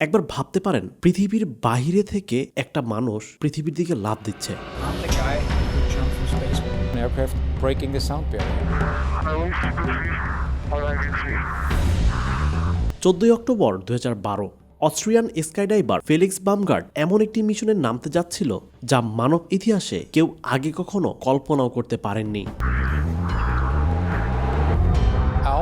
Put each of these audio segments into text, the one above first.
একবার ভাবতে পারেন পৃথিবীর বাইরে থেকে একটা মানুষ পৃথিবীর দিকে লাভ দিচ্ছে. চোদ্দই অক্টোবর দু হাজার বারো অস্ট্রিয়ান স্কাইডাইভার ফেলিক্স বামগার্ড এমন একটি মিশনে নামতে যাচ্ছিল যা মানব ইতিহাসে কেউ আগে কখনো কল্পনাও করতে পারেননি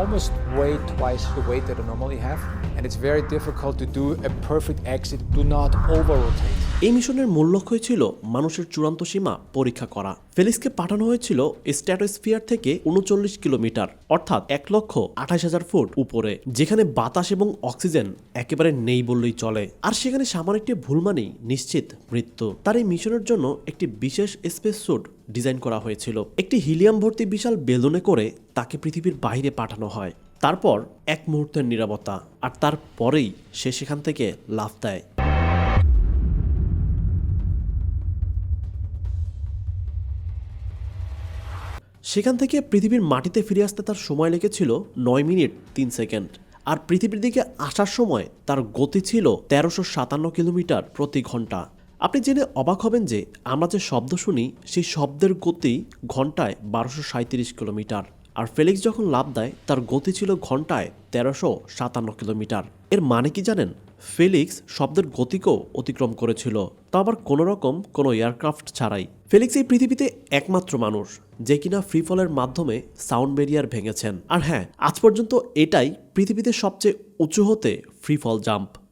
almost weigh twice the weight that I normally have, and it's very difficult to do a perfect exit. Do not over rotate. এই মিশনের মূল লক্ষ্যই ছিল মানুষের চূড়ান্ত সীমা পরীক্ষা করা। ফেলিক্সকে পাঠানো হয়েছিল স্ট্যাটোস্ফিয়ার থেকে উনচল্লিশ কিলোমিটার, অর্থাৎ এক লক্ষ আঠাশ হাজার ফুট উপরে, যেখানে বাতাস এবং অক্সিজেন একেবারে নেই বললেই চলে। আর সেখানে সামান্য একটি ভুল মানেই নিশ্চিত মৃত্যু। তার এই মিশনের জন্য একটি বিশেষ স্পেস স্যুট ডিজাইন করা হয়েছিল। একটি হিলিয়াম ভর্তি বিশাল বেলুনে করে তাকে পৃথিবীর বাইরে পাঠানো হয়। তারপর এক মুহূর্তের নিরাপত্তা, আর তারপরেই সে সেখান থেকে লাফ দেয়। সেখান থেকে পৃথিবীর মাটিতে ফিরে আসতে তার সময় লেগেছিল নয় মিনিট তিন সেকেন্ড। আর পৃথিবীর দিকে আসার সময় তার গতি ছিল তেরোশো সাতান্ন কিলোমিটার প্রতি ঘণ্টা। আপনি জেনে অবাক হবেন যে আমরা যে শব্দ শুনি, সেই শব্দের গতি ঘন্টায় বারোশো সাঁত্রিশ কিলোমিটার। আর ফেলিক্স যখন লাভ দেয়, তার গতি ছিল ঘন্টায় তেরোশো সাতান্ন কিলোমিটার। এর মানে কি জানেন? ফেলিক্স শব্দের গতিকেও অতিক্রম করেছিল, তা আবার কোনো রকম কোনো এয়ারক্রাফট ছাড়াই। ফেলিক্স এই পৃথিবীতে একমাত্র মানুষ, যে কিনা ফ্রিফলের মাধ্যমে সাউন্ড ব্যারিয়ার ভেঙেছেন। আর হ্যাঁ আজ পর্যন্ত এটাই পৃথিবীতে সবচেয়ে উঁচু হতে ফ্রি ফল জাম্প।